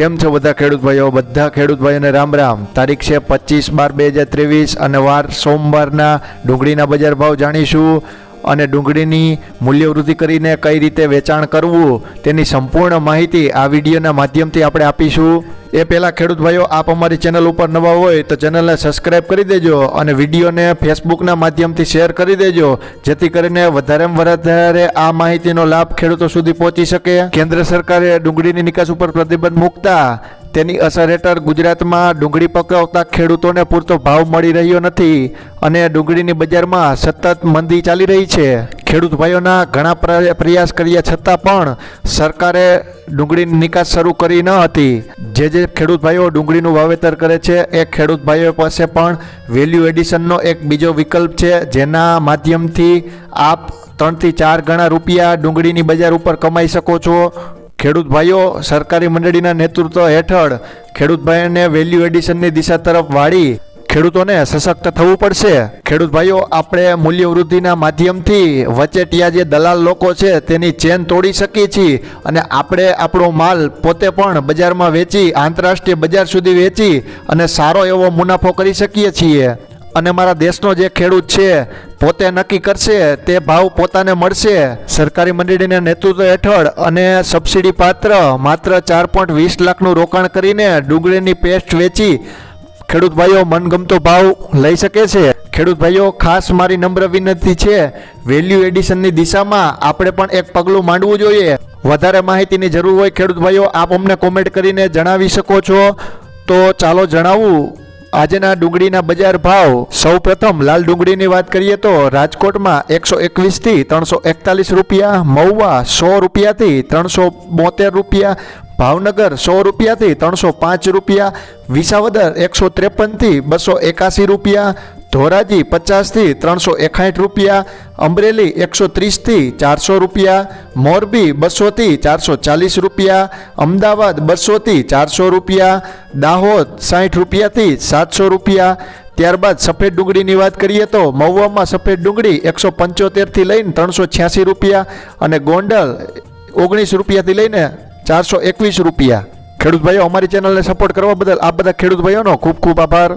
કેમ છો બધા ખેડૂત ભાઈઓ? બધા ખેડૂત ભાઈઓને રામ રામ. તારીખ છે પચીસ બાર બે હજાર ત્રેવીસ અને વાર સોમવારના ડુંગળીના બજાર ભાવ જાણીશું. અને ડુંગળીની મૂલ્યવૃદ્ધિ કરીને કઈ રીતે વેચાણ કરવું, તેની સંપૂર્ણ માહિતી આ વિડીયોના માધ્યમથી આપણે આપીશું. એ પહેલાં ખેડૂત ભાઈઓ, આપ અમારી ચેનલ ઉપર નવા હોય તો ચેનલને સબસ્ક્રાઈબ કરી દેજો અને વિડીયોને ફેસબુકના માધ્યમથી શેર કરી દેજો, જેથી કરીને વધારેમાં વધારે આ માહિતીનો લાભ ખેડૂતો સુધી પહોંચી શકે. કેન્દ્ર સરકારે ડુંગળીની નિકાસ ઉપર પ્રતિબંધ મૂકતા તેની અસર હેઠળ ગુજરાતમાં ડુંગળી પકવતા ખેડૂતોને પૂરતો ભાવ મળી રહ્યો નથી અને ડુંગળીની બજારમાં સતત મંદી ચાલી રહી છે. ખેડૂત ભાઈઓના ઘણા પ્ર- પ્રયાસ કર્યા છતાં પણ સરકારે ડુંગળીની નિકાસ શરૂ કરી ન હતી. જે જે ખેડૂત ભાઈઓ ડુંગળીનું વાવેતર કરે છે, એ ખેડૂત ભાઈઓ પાસે પણ વેલ્યુ એડિશનનો એક બીજો વિકલ્પ છે, જેના માધ્યમથી આપ ત્રણથી ચાર ગણા રૂપિયા ડુંગળીની બજાર ઉપર કમાઈ શકો છો. ખેડૂત ભાઈઓ, સરકારી મંડળીના નેતૃત્વ હેઠળ ખેડૂત ભાઈઓને વેલ્યુ એડિશનની દિશા તરફ વાળી ખેડૂતોને સશક્ત થવું પડશે. ખેડૂત ભાઈઓ, આપણે મૂલ્યવૃદ્ધિના માધ્યમથી વચેટિયા જે દલાલ લોકો છે, તેની ચેન તોડી શકીએ છીએ અને આપણે આપણો માલ પોતે પણ બજારમાં વેચી, આંતરરાષ્ટ્રીય બજાર સુધી વેચી અને સારો એવો મુનાફો કરી શકીએ છીએ. અને મારા દેશનો જે ખેડૂત છે પોતે નક્કી કરશે, તે ભાવ પોતાને મળશે. સરકારી મંડળીના નેતૃત્વ હેઠળ અને સબસિડી પાત્ર માત્ર ચાર પોઈન્ટ વીસ લાખનું રોકાણ કરીને ડુંગળીની પેસ્ટ વેચી ખેડૂત ભાઈઓ મનગમતો ભાવ લઈ શકે છે. ખેડૂત ભાઈઓ, ખાસ મારી નમ્ર વિનંતી છે વેલ્યુ એડિશનની દિશામાં આપણે પણ એક પગલું માંડવું જોઈએ. વધારે માહિતીની જરૂર હોય ખેડૂત ભાઈઓ, આપ અમને કોમેન્ટ કરીને જણાવી શકો છો. તો ચાલો જણાવું આજના ડુંગળીના બજાર ભાવ સૌ પ્રથમ લાલ ડુંગળીની વાત કરીએ તો રાજકોટમાં એકસો એકવીસથી ત્રણસો એકતાલીસ રૂપિયા, મહુવા સો રૂપિયાથી ત્રણસો બોતેર રૂપિયા, ભાવનગર સો રૂપિયાથી ત્રણસો પાંચ રૂપિયા, વિસાવદર એકસો ત્રેપનથી બસો એકાસી રૂપિયા ધોરાજી પચાસથી ત્રણસો એકાઠ રૂપિયા, અમરેલી એકસો ત્રીસથી ચારસો રૂપિયા, મોરબી બસોથી ચારસો ચાલીસ રૂપિયા, અમદાવાદ બસોથી ચારસો રૂપિયા, દાહોદ સાઠ રૂપિયાથી સાતસો રૂપિયા. ત્યારબાદ સફેદ ડુંગળીની વાત કરીએ તો મહુવામાં સફેદ ડુંગળી એકસો પંચોતેરથી લઈને ત્રણસો છ્યાસી રૂપિયા અને ગોંડલ ઓગણીસ રૂપિયાથી લઈને ચારસો એકવીસ રૂપિયા. ખેડૂત ભાઈઓ, અમારી ચેનલને સપોર્ટ કરવા બદલ આ બધા ખેડૂત ભાઈઓનો ખૂબ ખૂબ આભાર.